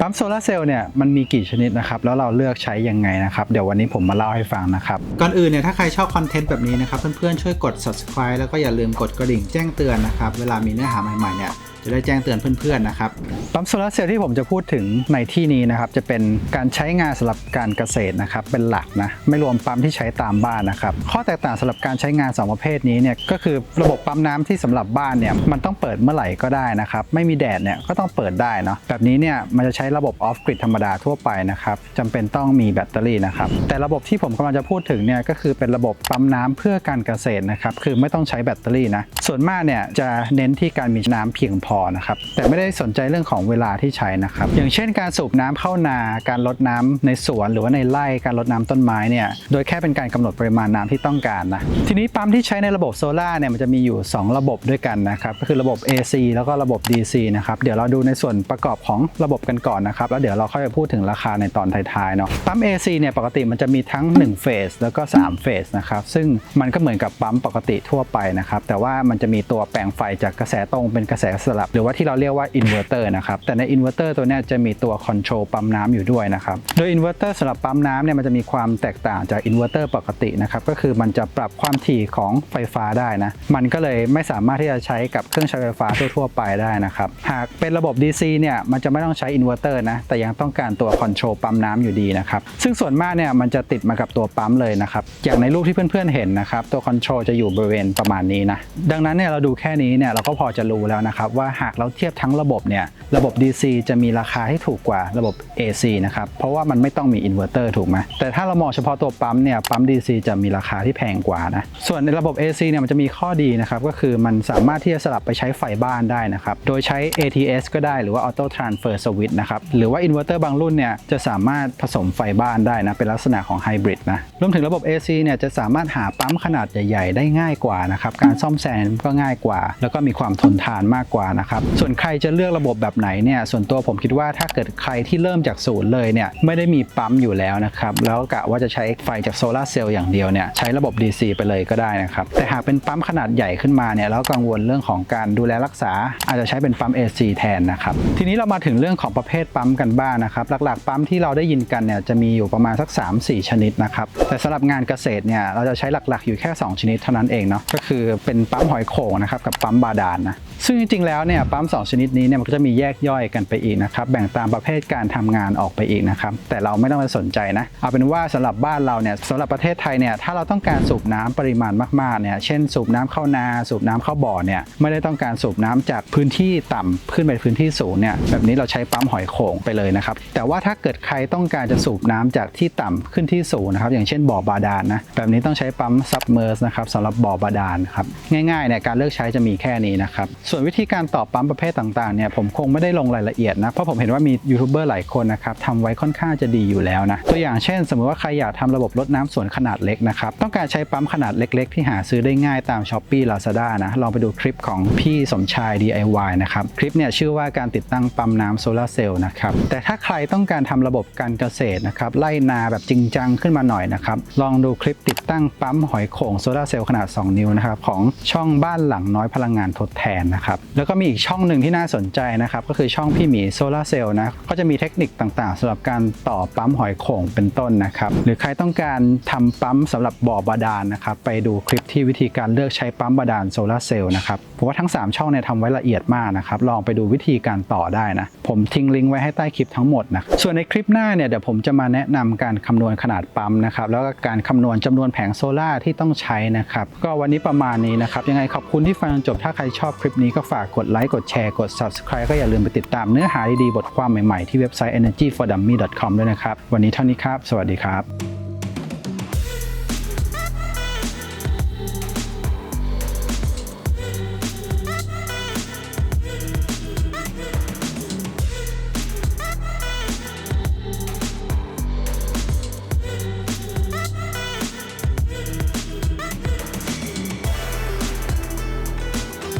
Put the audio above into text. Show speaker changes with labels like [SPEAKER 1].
[SPEAKER 1] ปั๊มโซลาร์เซลล์เนี่ยมันมีกี่ชนิดนะครับ แล้วเราเลือกใช้ยังไงนะครับ เดี๋ยววันนี้ผมมาเล่าให้ฟังนะครับ ก่อนอื่นเนี่ยถ้าใครชอบคอนเทนต์แบบนี้นะครับ เพื่อนๆ ช่วยกด subscribe แล้วก็อย่าลืมกดกระดิ่งแจ้งเตือนนะครับ เวลามีเนื้อหาใหม่ๆเนี่ยจะได้แจ้งเตือนเพื่อนๆนะครับปั๊มโซลาร์เซลล์ที่ผมจะพูดถึงในที่นี้นะครับ จะเป็นการใช้งานสำหรับการเกษตรนะครับ เป็นหลักนะไม่รวมปั๊มที่ใช้ตามบ้านนะครับ ข้อแตกต่างสำหรับการใช้งานสองประเภทนี้เนี่ยก็คือระบบปั๊มน้ำที่สำหรับบ้านเนี่ยมันต้องเปิดเมื่อไหร่ก็ได้นะครับ ไม่มีแดดเนี่ยก็ต้องเปิดได้เนาะแบบนี้เนี่ยมันจะใช้ระบบออฟกริดธรรมดาทั่วไปนะครับจำเป็นต้องมีแบตเตอรี่นะครับ แต่ระบบที่ผมกำลังจะพูดถึงเนี่ยก็คือเป็นระบบปั๊มน้ำเพื่อการเกษตรนะครับ คือไม่ต้องใช้แบตเตอรี่นะ ส่วนมากเนี่ยจะเน้นที่การมีน้ำเพียงพอนะครับ แต่ไม่ได้สนใจเรื่องของเวลาที่ใช้นะครับ อย่างเช่นการสูบน้ำเข้านา การลดน้ำในสวน หรือว่าในไร่ การลดน้ำต้นไม้เนี่ย โดยแค่เป็นการกำหนดปริมาณน้ำที่ต้องการนะ ทีนี้ปั๊มที่ใช้ในระบบโซลาเนี่ยมันจะมีอยู่ 2 ระบบด้วยกันนะครับ ก็คือระบบ AC แล้วก็ระบบ DC นะครับ เดี๋ยวเราดูในส่วนประกอบของระบบกันก่อนนะครับแล้วเดี๋ยวเราค่อยไปพูดถึงราคาในตอนท้ายๆเนาะปั๊ม AC เนี่ยปกติมันจะมีทั้ง1เฟสแล้วก็3เฟสนะครับซึ่งมันก็เหมือนกับปั๊มปกติทั่วไปนะครับแต่ว่ามันจะมีตัวแปลงไฟจากกระแสตรงเป็นกระแสสลับ หรือว่าที่เราเรียกว่าอินเวอร์เตอร์นะครับแต่ในอินเวอร์เตอร์ตัวนี้จะมีตัวคอนโทรลปั๊มน้ำอยู่ด้วยนะครับโดยอินเวอร์เตอร์สำหรับปั๊มน้ำเนี่ยมันจะมีความแตกต่างจากอินเวอร์เตอร์ปกตินะครับก็คือมันจะปรับความถี่ของไฟฟ้าได้นะมันก็เลยไม่สามารถที่จะใช้กับเครื่องใช้ไฟฟ้าทั่วๆไปได้นะครับหากเป็นระบบ DC เนี่ยมันจะไม่ต้องใช้อินเวอร์เตอร์นะ แต่ยังต้องการตัวคอนโทรลปั๊มน้ำอยู่ดีนะครับ ซึ่งส่วนมากเนี่ยมันจะติดมากับตัวปั๊มเลยนะครับ อย่างในรูปที่เพื่อนๆเห็นนะครับ ตัวคอนโทรลจะอยู่บริเวณประมาณนี้นะ ดังนั้นเนี่ยเราดูแค่นี้เนี่ยเราก็พอจะรู้แล้วนะครับ ว่าหากเราเทียบทั้งระบบเนี่ยระบบ DC จะมีราคาที่ถูกกว่าระบบ AC นะครับ เพราะว่ามันไม่ต้องมีอินเวอร์เตอร์ถูกไหมแต่ถ้าเรามองเฉพาะตัวปั๊มเนี่ยปั๊ม DC จะมีราคาที่แพงกว่านะ ส่วนในระบบ AC เนี่ยมันจะมีข้อดีนะครับก็คือมันสามารถที่จะสลับไปใช้ไฟบ้านได้นะครับโดยใช้ ATS ก็ได้หรือว่า Auto Transfer Switch นะครับหรือว่าอินเวอร์เตอร์บางรุ่นเนี่ยจะสามารถผสมไฟบ้านได้นะเป็นลักษณะของไฮบริดนะรวมถึงระบบ AC เนี่ยจะสามารถหาปั๊มขนาดใหญ่ ๆ ได้ง่ายกว่านะครับการซ่อมแซมก็ง่ายกว่า แล้วก็มีความทนทานมากกว่านะครับส่วนใครจะเลือกระบบแบบไหนเนี่ยส่วนตัวผมคิดว่าถ้าเกิดใครที่เริ่มจากศูนย์เลยเนี่ยไม่ได้มีปั๊มอยู่แล้วนะครับแล้วกะว่าจะใช้ไฟจากโซลาเซลล์อย่างเดียวเนี่ยใช้ระบบ DC ไปเลยก็ได้นะครับแต่หากเป็นปั๊มขนาดใหญ่ขึ้นมาเนี่ยแล้วกังวลเรื่องของการดูแลรักษา อาจจะใช้เป็นปั๊ม AC แทนนะครับทีนี้เรามาถึงเรื่องของประเภภทปั๊มกันบ้างนะครับ หลักๆ ปั๊มที่เราได้ยินกันเนี่ยจะมีอยู่ประมาณสัก 3-4 ชนิดนะครับ แต่สำหรับงานเกษตรเนี่ยเราจะใช้หลักๆ อยู่แค่ 2 ชนิดเท่านั้นเองเนาะก็คือเป็นปั๊มหอยโข่งนะครับกับปั๊มบาดาลนะ ซึ่งจริงๆแล้วเนี่ยปั๊ม2ชนิดนี้เนี่ยมันก็จะมีแยกย่อยกันไปอีกนะครับแบ่งตามประเภทการทำงานออกไปอีกนะครับแต่เราไม่ต้องไปสนใจนะเอาเป็นว่าสำหรับบ้านเราเนี่ยสำหรับประเทศไทยเนี่ยถ้าเราต้องการสูบน้ำปริมาณมากๆเนี่ยเช่น สูบน้ำเข้านาสูบน้ำเข้าบ่อเนี่ยไม่ได้ต้องการสูบน้ำจากพื้นที่ต่ำขึ้นไปพื้นที่สูงเนี่ยแบบนี้เราใช้ปั๊มหอยโข่งไปเลยนะครับแต่ว่าถ้าเกิดใครต้องการจะสูบน้ำจากที่ต่ำขึ้นที่สูงนะครับอย่างเช่นบ่อบาดาลนะแบบนี้ต้องใช้ปั๊มซับเมอร์สนะครับสำหรับบ่อบาดาลครับง่ายๆเนี่ยการเลือกใช้จะมีแค่นี้นะครับส่วนวิธีการต่อปั๊มประเภทต่างๆเนี่ยผมคงไม่ได้ลงรายละเอียดนะเพราะผมเห็นว่ามียูทูบเบอร์หลายคนนะครับทำไว้ค่อนข้างจะดีอยู่แล้วนะตัวอย่างเช่น สมมติว่าใครอยากทำระบบรดน้ำสวนขนาดเล็กนะครับต้องการใช้ปั๊มขนาดเล็ก ๆ ที่หาซื้อได้ง่ายตาม s h อ p e e Lazada นะลองไปดูคลิปของพี่สมชาย DIY นะครับคลิปเนี่ยชื่อว่าการติดตั้งปั๊มน้ำโซลาร์เซลล์นะครับแต่ถ้าใครต้องการทำระบบการเกษตรนะครับไล่นาแบบจริงจังขึ้นมาหน่อยนะครับลองดูคลิปติดตั้งปั๊มหอยโข่งโซลาร์เซลล์ขนาด 2 นิ้วนะครับของช่องบ้านหลังน้อยพลังงานทดแทนนะครับแล้วก็มีอีกช่องหนึ่งที่น่าสนใจนะครับก็คือช่องพี่หมีโซลาร์เซลล์นะก็จะมีเทคนิคต่างๆสำหรับการต่อปั๊มหอยโข่งเป็นต้นนะครับหรือใครต้องการทำปั๊มสำหรับบ่อบาดาลนะครับไปดูคลิปที่วิธีการเลือกใช้ปั๊มบาดาลโซลาร์เซลล์นะครับผมว่าทั้ง 3 ช่องเนี่ยทำไว้ละเอียดมากนะครับลองไปดูวิธีการต่อได้นะผมทิ้งลิงก์ไว้ให้ใต้คลิปทั้งหมดนะส่วนในคลิปหน้าเนี่ยเดี๋ยวผมจะมาแนะนำการคำนวณขนาดปั๊มนะครับแล้วก็การคำนวณจำนวนแผงโซลาที่ต้องใช้นะครับก็วันนี้ประมาณนี้นะครับยังไงขอบคุณที่ฟังจนจบถ้าใครชอบคลิปนี้ก็ฝากกดไลค์กดแชร์กด subscribe ก็อย่าลืมไปติดตามเนื้อหาดีๆบทความใหม่ๆที่เว็บไซต์ energyfordummy.com ด้วยนะครับ วันนี้เท่านี้ครับ สวัสดีครับ